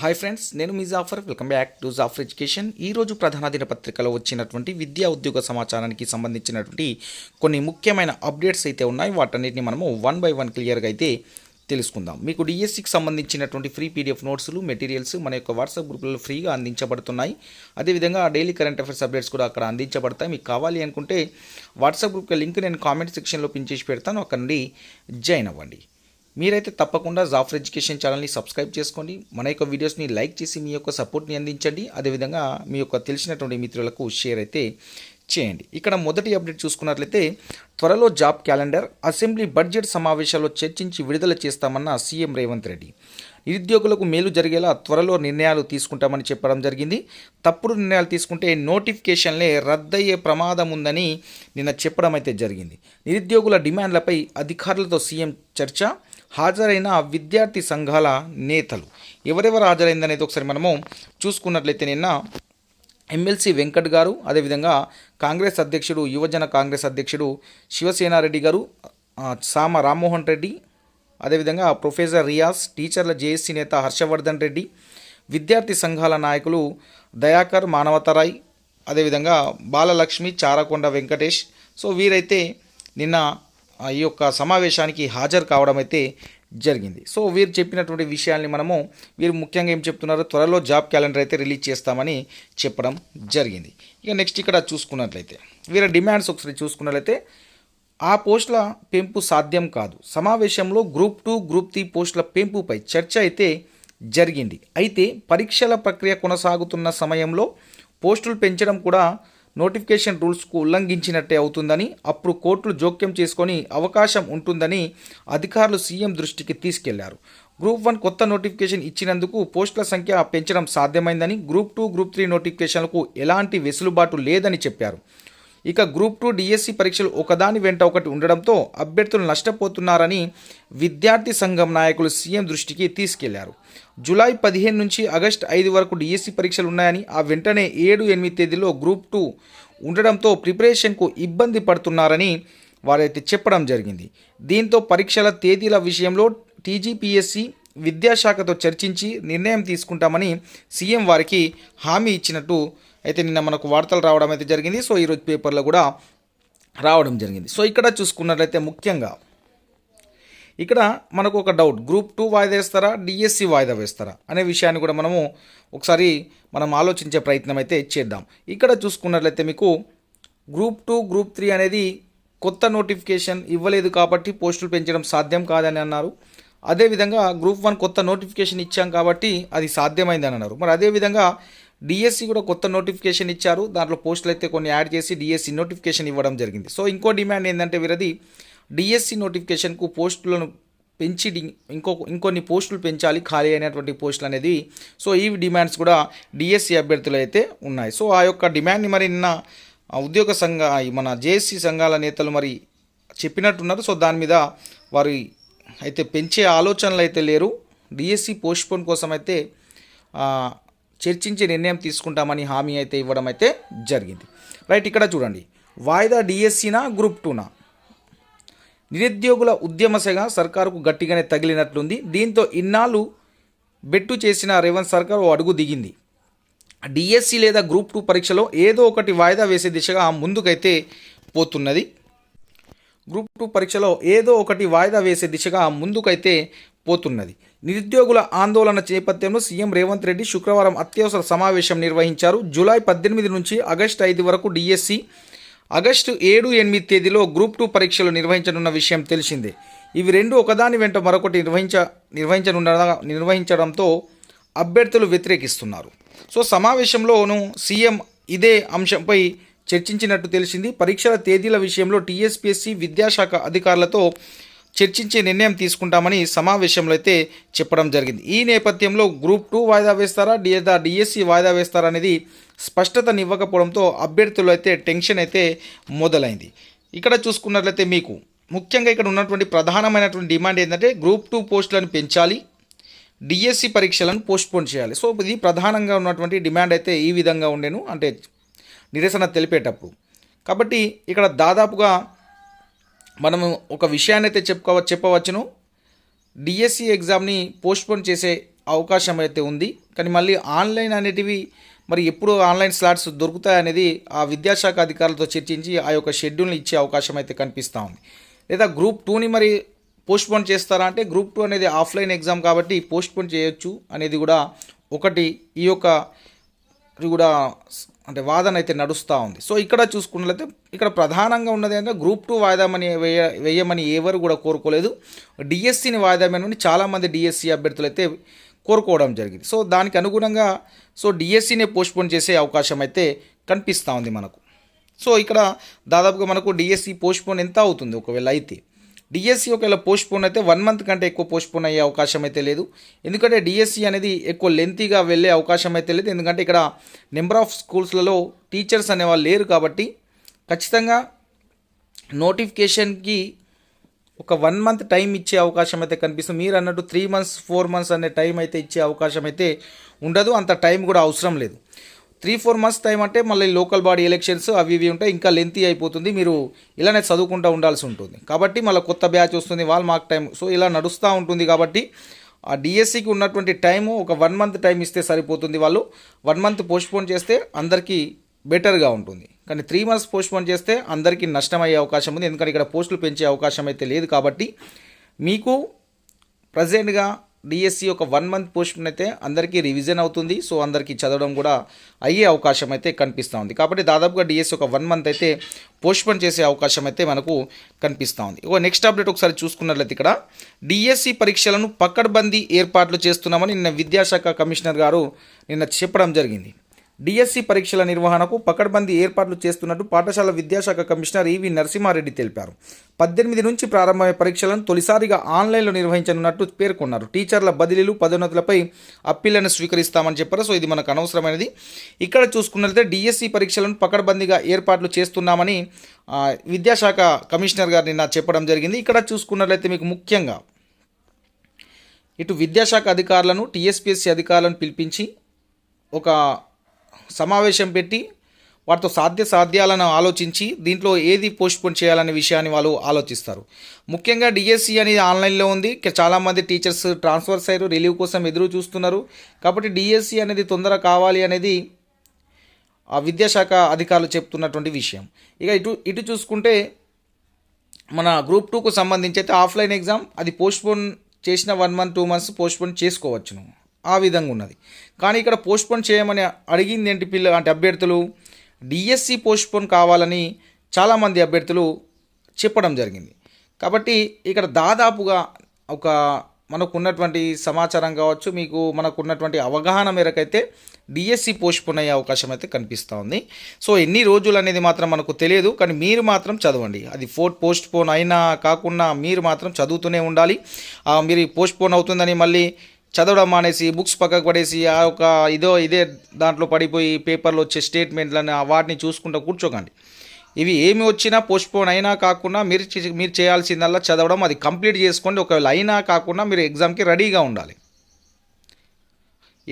Hi friends నేను మీ Jaffar welcome back to Jaffar education ఈరోజు ప్రధాన దినపత్రికలో వచ్చినటువంటి విద్యా ఉద్యోగ సమాచారానికి సంబంధించినటువంటి కొన్ని ముఖ్యమైన అప్డేట్స్ అయితే ఉన్నాయి. వాటన్నిటిని మనము వన్ బై వన్ క్లియర్గా అయితే తెలుసుకుందాం. మీకు డిఎస్సికి సంబంధించినటువంటి ఫ్రీ పీడిఎఫ్ నోట్స్లు మెటీరియల్స్ మన యొక్క వాట్సాప్ గ్రూపులలో ఫ్రీగా అందించబడుతున్నాయి. అదేవిధంగా డైలీ కరెంట్ అఫైర్స్ అప్డేట్స్ కూడా అక్కడ అందించబడతాయి. మీకు కావాలి అనుకుంటే వాట్సాప్ గ్రూప్ లింక్ నేను కామెంట్ సెక్షన్లో పిన్ చేసి పెడతాను. అక్కడ నుండి జాయిన్ అవ్వండి. మీరైతే తప్పకుండా జాఫర్ ఎడ్యుకేషన్ ఛానల్ని సబ్స్క్రైబ్ చేసుకోండి. మన యొక్క వీడియోస్ని లైక్ చేసి మీ యొక్క సపోర్ట్ని అందించండి. అదేవిధంగా మీ యొక్క తెలిసినటువంటి మిత్రులకు షేర్ అయితే చేయండి. ఇక్కడ మొదటి అప్డేట్ చూసుకున్నట్లయితే త్వరలో జాబ్ క్యాలెండర్ అసెంబ్లీ బడ్జెట్ సమావేశాల్లో చర్చించి విడుదల చేస్తామన్న సీఎం రేవంత్ రెడ్డి. నిరుద్యోగులకు మేలు జరిగేలా త్వరలో నిర్ణయాలు తీసుకుంటామని చెప్పడం జరిగింది. తప్పుడు నిర్ణయాలు తీసుకుంటే నోటిఫికేషన్లే రద్దయ్యే ప్రమాదం ఉందని నిన్న చెప్పడం అయితే జరిగింది. నిరుద్యోగుల డిమాండ్లపై అధికారులతో సీఎం చర్చ హాజరైన విద్యార్థి సంఘాల నేతలు. ఎవరెవరు హాజరైందనేది ఒకసారి మనము చూసుకున్నట్లయితే నిన్న ఎమ్మెల్సీ వెంకట్ గారు అదేవిధంగా కాంగ్రెస్ అధ్యక్షుడు యువజన కాంగ్రెస్ అధ్యక్షుడు శివసేనారెడ్డి గారు సామ రామ్మోహన్ రెడ్డి అదేవిధంగా ప్రొఫెసర్ రియాజ్ టీచర్ల జేఏసీ నేత హర్షవర్ధన్ రెడ్డి విద్యార్థి సంఘాల నాయకులు దయాకర్ మానవతరాయ్ అదేవిధంగా బాలలక్ష్మి చారకొండ వెంకటేష్. సో వీరైతే నిన్న ఈ యొక్క సమావేశానికి హాజరు కావడం అయితే జరిగింది. సో వీరు చెప్పినటువంటి విషయాల్ని మనము వీరు ముఖ్యంగా ఏం చెప్తున్నారు? త్వరలో జాబ్ క్యాలెండర్ అయితే రిలీజ్ చేస్తామని చెప్పడం జరిగింది. ఇక నెక్స్ట్ ఇక్కడ చూసుకున్నట్లయితే వీరి డిమాండ్స్ ఒకసారి చూసుకున్నట్లయితే ఆ పోస్టుల పెంపు సాధ్యం కాదు. సమావేశంలో గ్రూప్ టూ గ్రూప్ త్రీ పోస్టుల పెంపుపై చర్చ అయితే జరిగింది. అయితే పరీక్షల ప్రక్రియ కొనసాగుతున్న సమయంలో పోస్టులు పెంచడం కూడా నోటిఫికేషన్ రూల్స్కు ఉల్లంఘించినట్టే అవుతుందని అప్పుడు కోర్టులు జోక్యం చేసుకొని అవకాశం ఉంటుందని అధికారులు సీఎం దృష్టికి తీసుకెళ్ళారు. గ్రూప్ వన్ కొత్త నోటిఫికేషన్ ఇచ్చినందుకు పోస్టుల సంఖ్య పెంచడం సాధ్యమైందని గ్రూప్ టూ గ్రూప్ త్రీ నోటిఫికేషన్లకు ఎలాంటి వెసులుబాటు లేదని చెప్పారు. ఇక గ్రూప్ టూ డిఎస్సి పరీక్షలు ఒకదాని వెంట ఒకటి ఉండడంతో అభ్యర్థులు నష్టపోతున్నారని విద్యార్థి సంఘం నాయకులు సీఎం దృష్టికి తీసుకెళ్ళారు. జూలై పదిహేను నుంచి ఆగస్టు ఐదు వరకు డిఎస్సి పరీక్షలు ఉన్నాయని ఆ వెంటనే ఏడు ఎనిమిది తేదీలో గ్రూప్ టూ ఉండడంతో ప్రిపరేషన్కు ఇబ్బంది పడుతున్నారని వారైతే చెప్పడం జరిగింది. దీంతో పరీక్షల తేదీల విషయంలో టీజీపీఎస్సి విద్యాశాఖతో చర్చించి నిర్ణయం తీసుకుంటామని సీఎం వారికి హామీ ఇచ్చినట్టు అయితే నిన్న మనకు వార్తలు రావడం అయితే జరిగింది. సో ఈరోజు పేపర్లో కూడా రావడం జరిగింది. సో ఇక్కడ చూసుకున్నట్లయితే ముఖ్యంగా ఇక్కడ మనకు ఒక డౌట్. గ్రూప్ టూ వాయిదా వేస్తారా? డిఎస్సి వాయిదా వేస్తారా? అనే విషయాన్ని కూడా మనము ఒకసారి మనం ఆలోచించే ప్రయత్నం అయితే చేద్దాం. ఇక్కడ చూసుకున్నట్లయితే మీకు గ్రూప్ టూ గ్రూప్ త్రీ అనేది కొత్త నోటిఫికేషన్ ఇవ్వలేదు కాబట్టి పోస్టులు పెంచడం సాధ్యం కాదని అన్నారు. అదేవిధంగా గ్రూప్ వన్ కొత్త నోటిఫికేషన్ ఇచ్చాం కాబట్టి అది సాధ్యమైందని అన్నారు. మరి అదేవిధంగా డిఎస్సి కూడా కొత్త నోటిఫికేషన్ ఇచ్చారు. దాంట్లో పోస్టులు అయితే కొన్ని యాడ్ చేసి డిఎస్సి నోటిఫికేషన్ ఇవ్వడం జరిగింది. సో ఇంకో డిమాండ్ ఏంటంటే వీరది డిఎస్సి నోటిఫికేషన్కు పోస్టులను పెంచి డి- ఇంకో ఇంకొన్ని పోస్టులు పెంచాలి. ఖాళీ అయినటువంటి పోస్టులు అనేది. సో ఈ డిమాండ్స్ కూడా డిఎస్సి అభ్యర్థులు అయితే ఉన్నాయి. సో ఆ యొక్క డిమాండ్ని మరి నిన్న ఉద్యోగ సంఘ మన జేఎస్సి సంఘాల నేతలు మరి చెప్పినట్టున్నారు. సో దాని మీద వారి అయితే పెంచే ఆలోచనలు అయితే లేరు. డిఎస్సి పోస్ట్పోన్ కోసం అయితే చర్చించి నిర్ణయం తీసుకుంటామని హామీ అయితే ఇవ్వడం అయితే జరిగింది. రైట్ ఇక్కడ చూడండి. వాయిదా డిఎస్సినా గ్రూప్ టూనా? నిరుద్యోగుల ఉద్యమసగా సర్కారుకు గట్టిగానే తగిలినట్లుంది. దీంతో ఇన్నాళ్ళు బెట్టు చేసిన రేవంత్ సర్కార్ ఓ అడుగు దిగింది. డిఎస్సి లేదా గ్రూప్ టూ పరీక్షలో ఏదో ఒకటి వాయిదా వేసే దిశగా ముందుకైతే పోతున్నది. గ్రూప్ టూ పరీక్షలో ఏదో ఒకటి వాయిదా వేసే దిశగా ముందుకైతే పోతున్నది. నిరుద్యోగుల ఆందోళన నేపథ్యంలో సీఎం రేవంత్ రెడ్డి శుక్రవారం అత్యవసర సమావేశం నిర్వహించారు. జూలై పద్దెనిమిది నుంచి ఆగస్టు ఐదు వరకు డిఎస్సి ఆగస్టు ఏడు ఎనిమిది తేదీలో గ్రూప్ టూ పరీక్షలు నిర్వహించనున్న విషయం తెలిసిందే. ఇవి రెండు ఒకదాని వెంట మరొకటి నిర్వహించ నిర్వహించనున్న నిర్వహించడంతో అభ్యర్థులు వ్యతిరేకిస్తున్నారు. సో సమావేశంలోనూ సీఎం ఇదే అంశంపై చర్చించినట్టు తెలిసింది. పరీక్షల తేదీల విషయంలో టీఎస్పీఎస్సీ విద్యాశాఖ అధికారులతో చర్చించే నిర్ణయం తీసుకుంటామని సమావేశంలో అయితే చెప్పడం జరిగింది. ఈ నేపథ్యంలో గ్రూప్ టూ వాయిదా వేస్తారా? లేదా డిఎస్సి వాయిదా వేస్తారా అనేది స్పష్టతనివ్వకపోవడంతో అభ్యర్థులు అయితే టెన్షన్ అయితే మొదలైంది. ఇక్కడ చూసుకున్నట్లయితే మీకు ముఖ్యంగా ఇక్కడ ఉన్నటువంటి ప్రధానమైనటువంటి డిమాండ్ ఏంటంటే గ్రూప్ టూ పోస్టులను పెంచాలి డిఎస్సి పరీక్షలను పోస్ట్పోన్ చేయాలి. సో ఇది ప్రధానంగా ఉన్నటువంటి డిమాండ్ అయితే ఈ విధంగా ఉండేను అంటే నిరసన తెలిపేటప్పుడు. కాబట్టి ఇక్కడ దాదాపుగా మనము ఒక విషయాన్ని అయితే చెప్పుకోవ చెప్పవచ్చును. డిఎస్సి ఎగ్జామ్ని పోస్ట్పోన్ చేసే అవకాశం అయితే ఉంది. కానీ మళ్ళీ ఆన్లైన్ అనేటివి మరి ఎప్పుడు ఆన్లైన్ స్లాట్స్ దొరుకుతాయి అనేది ఆ విద్యాశాఖ అధికారులతో చర్చించి ఆ యొక్క షెడ్యూల్ని ఇచ్చే అవకాశం అయితే కనిపిస్తూ ఉంది. లేదా గ్రూప్ టూని మరి పోస్ట్పోన్ చేస్తారా అంటే గ్రూప్ టూ అనేది ఆఫ్లైన్ ఎగ్జామ్ కాబట్టి పోస్ట్పోన్ చేయొచ్చు అనేది కూడా ఒకటి. ఈ యొక్క కూడా అంటే వాదన అయితే నడుస్తూ ఉంది. సో ఇక్కడ చూసుకున్నట్లయితే ఇక్కడ ప్రధానంగా ఉన్నది అంటే గ్రూప్ టూ వాయిదామని వేయ వేయమని ఎవరు కూడా కోరుకోలేదు. డిఎస్సిని వాయిదామని చాలామంది డిఎస్సి అభ్యర్థులు అయితే కోరుకోవడం జరిగింది. సో దానికి అనుగుణంగా సో డిఎస్సినే పోస్ట్పోన్ చేసే అవకాశం అయితే కనిపిస్తూ ఉంది మనకు. సో ఇక్కడ దాదాపుగా మనకు డిఎస్సి పోస్ట్పోన్ ఎంత అవుతుంది ఒకవేళ అయితే? డిఎస్సి ఒకవేళ పోస్ట్పోన్ అయితే వన్ మంత్ కంటే ఎక్కువ పోస్ట్పోన్ అయ్యే అవకాశం అయితే లేదు. ఎందుకంటే డిఎస్సి అనేది ఎక్కువ లెంతీగా వెళ్ళే అవకాశం అయితే లేదు. ఎందుకంటే ఇక్కడ నెంబర్ ఆఫ్ స్కూల్స్లలో టీచర్స్ అనేవాళ్ళు లేరు కాబట్టి ఖచ్చితంగా నోటిఫికేషన్కి ఒక వన్ మంత్ టైం ఇచ్చే అవకాశం అయితే కనిపిస్తుంది. మీరు అన్నట్టు త్రీ మంత్స్ ఫోర్ మంత్స్ అనే టైం అయితే ఇచ్చే అవకాశం అయితే ఉండదు. అంత టైం కూడా అవసరం లేదు. త్రీ ఫోర్ మంత్స్ టైం అంటే మళ్ళీ లోకల్ బాడీ ఎలక్షన్స్ అవి ఇవి ఉంటాయి ఇంకా లెంతీ అయిపోతుంది. మీరు ఇలానే చదువుకుంటూ ఉండాల్సి ఉంటుంది. కాబట్టి మళ్ళీ కొత్త బ్యాచ్ వస్తుంది వాళ్ళు మార్క్ టైం. సో ఇలా నడుస్తూ ఉంటుంది కాబట్టి ఆ డిఎస్సికి ఉన్నటువంటి టైము ఒక వన్ మంత్ టైం ఇస్తే సరిపోతుంది వాళ్ళు. వన్ మంత్ పోస్ట్పోన్ చేస్తే అందరికీ బెటర్గా ఉంటుంది. కానీ త్రీ మంత్స్ పోస్ట్పోన్ చేస్తే అందరికీ నష్టం అయ్యే అవకాశం ఉంది. ఎందుకంటే ఇక్కడ పోస్టులు పెంచే అవకాశం అయితే లేదు కాబట్టి మీకు ప్రజెంట్గా డిఎస్సి ఒక వన్ మంత్ పోస్ట్పోన్ అయితే అందరికీ రివిజన్ అవుతుంది. సో అందరికీ చదవడం కూడా అయ్యే అవకాశం అయితే కనిపిస్తూ ఉంది. కాబట్టి దాదాపుగా డిఎస్సి ఒక వన్ మంత్ అయితే పోస్ట్పోన్ చేసే అవకాశం అయితే మనకు కనిపిస్తూ ఉంది. ఓ నెక్స్ట్ అప్డేట్ ఒకసారి చూసుకున్నట్లయితే ఇక్కడ డిఎస్సి పరీక్షలను పక్కడబందీ ఏర్పాట్లు చేస్తున్నామని నిన్న విద్యాశాఖ కమిషనర్ గారు నిన్న చెప్పడం జరిగింది. డిఎస్సి పరీక్షల నిర్వహణకు పకడ్బందీ ఏర్పాట్లు చేస్తున్నట్టు పాఠశాల విద్యాశాఖ కమిషనర్ ఈవి నరసింహారెడ్డి తెలిపారు. పద్దెనిమిది నుంచి ప్రారంభమయ్యే పరీక్షలను తొలిసారిగా ఆన్లైన్లో నిర్వహించనున్నట్టు పేర్కొన్నారు. టీచర్ల బదిలీలు పదోన్నతులపై అప్పీళ్ళను స్వీకరిస్తామని చెప్పారు. సో ఇది మనకు అనవసరమైనది. ఇక్కడ చూసుకున్నట్లయితే డిఎస్సి పరీక్షలను పకడ్బందీగా ఏర్పాట్లు చేస్తున్నామని విద్యాశాఖ కమిషనర్ గారు నిన్న చెప్పడం జరిగింది. ఇక్కడ చూసుకున్నట్లయితే మీకు ముఖ్యంగా ఇటు విద్యాశాఖ అధికారులను టీఎస్పీఎస్సీ అధికారులను పిలిపించి ఒక సమావేశం పెట్టి వాటితో సాధ్య సాధ్యాలను ఆలోచించి దీంట్లో ఏది పోస్ట్పోన్ చేయాలనే విషయాన్ని వాళ్ళు ఆలోచిస్తారు. ముఖ్యంగా డిఎస్సి అనేది ఆన్లైన్లో ఉంది. చాలామంది టీచర్స్ ట్రాన్స్ఫర్స్ అయ్యారు. రిలీవ్ కోసం ఎదురు చూస్తున్నారు. కాబట్టి డిఎస్సి అనేది తొందర కావాలి అనేది ఆ విద్యాశాఖ అధికారులు చెప్తున్నటువంటి విషయం. ఇక ఇటు ఇటు చూసుకుంటే మన గ్రూప్ టూకు సంబంధించి అయితే ఆఫ్లైన్ ఎగ్జామ్ అది పోస్ట్పోన్ చేసిన one month two months postpone చేసుకోవచ్చును. ఆ విధంగా ఉన్నది. కానీ ఇక్కడ పోస్ట్పోన్ చేయమని అడిగింది ఏంటి పిల్ల అంటే అభ్యర్థులు డిఎస్సి పోస్ట్పోన్ కావాలని చాలామంది అభ్యర్థులు చెప్పడం జరిగింది. కాబట్టి ఇక్కడ దాదాపుగా ఒక మనకున్నటువంటి సమాచారం కావచ్చు మీకు మనకున్నటువంటి అవగాహన మేరకైతే డిఎస్సి పోస్ట్పోన్ అయ్యే అవకాశం అయితే కనిపిస్తూ ఉంది. సో ఎన్ని రోజులు అనేది మాత్రం మనకు తెలియదు కానీ మీరు మాత్రం చదవండి. అది ఫోర్ పోస్ట్పోన్ అయినా కాకుండా మీరు మాత్రం చదువుతూనే ఉండాలి. మీరు పోస్ట్పోన్ అవుతుందని మళ్ళీ చదవడం మానేసి బుక్స్ పక్కకు పడేసి ఆ ఒక ఇదో ఇదే దాంట్లో పడిపోయి పేపర్లో వచ్చే స్టేట్మెంట్లను వాటిని చూసుకుంటూ కూర్చోకండి. ఇవి ఏమి వచ్చినా పోస్ట్పోన్ అయినా కాకుండా మీరు మీరు చేయాల్సిందల్లా చదవడం అది కంప్లీట్ చేసుకోండి. ఒకవేళ అయినా కాకుండా మీరు ఎగ్జామ్కి రెడీగా ఉండాలి.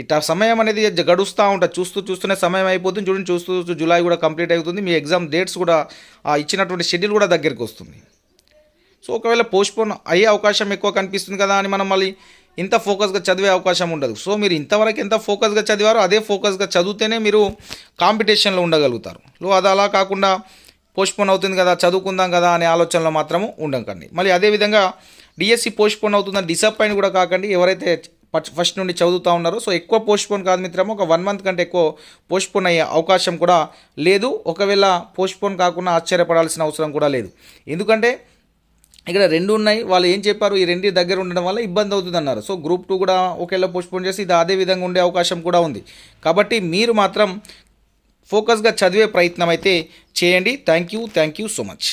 ఇట్లా సమయం అనేది గడుస్తూ ఉంటుంది చూస్తూ చూస్తూనే సమయం అయిపోతుంది. చూడండి చూస్తూ చూస్తూ జూలై కూడా కంప్లీట్ అవుతుంది. మీ ఎగ్జామ్ డేట్స్ కూడా ఆ ఇచ్చినటువంటి షెడ్యూల్ కూడా దగ్గరికి వస్తుంది. సో ఒకవేళ పోస్ట్పోన్ అయ్యే అవకాశం ఎక్కువ కనిపిస్తుంది కదా అని మనం మళ్ళీ ఇంత ఫోకస్గా చదివే అవకాశం ఉండదు. సో మీరు ఇంతవరకు ఎంత ఫోకస్గా చదివారో అదే ఫోకస్గా చదివితేనే మీరు కాంపిటీషన్లో ఉండగలుగుతారు. లో అది అలా కాకుండా పోస్ట్పోన్ అవుతుంది కదా చదువుకుందాం కదా అనే ఆలోచనలో మాత్రము ఉండకండి. మళ్ళీ అదేవిధంగా డిఎస్సి పోస్ట్పోన్ అవుతుందని డిసప్పాయింట్ కూడా కాకండి. ఎవరైతే ఫస్ట్ ఫస్ట్ నుండి చదువుతూ ఉన్నారో సో ఎక్కువ పోస్ట్పోన్ కాదు మిత్రము ఒక వన్ మంత్ కంటే ఎక్కువ పోస్ట్పోన్ అయ్యే అవకాశం కూడా లేదు. ఒకవేళ పోస్ట్పోన్ కాకుండా ఆశ్చర్యపడాల్సిన అవసరం కూడా లేదు. ఎందుకంటే ఇక్కడ రెండు ఉన్నాయి. వాళ్ళు ఏం చెప్పారు? ఈ రెండు దగ్గర ఉండడం వల్ల ఇబ్బంది అవుతుంది అన్నారు సో గ్రూప్ టూ కూడా ఒకేలా పోస్ట్పోన్ చేసి ఇది అదే విధంగా ఉండే అవకాశం కూడా ఉంది. కాబట్టి మీరు మాత్రం ఫోకస్గా చదివే ప్రయత్నం అయితే చేయండి. Thank you thank you so much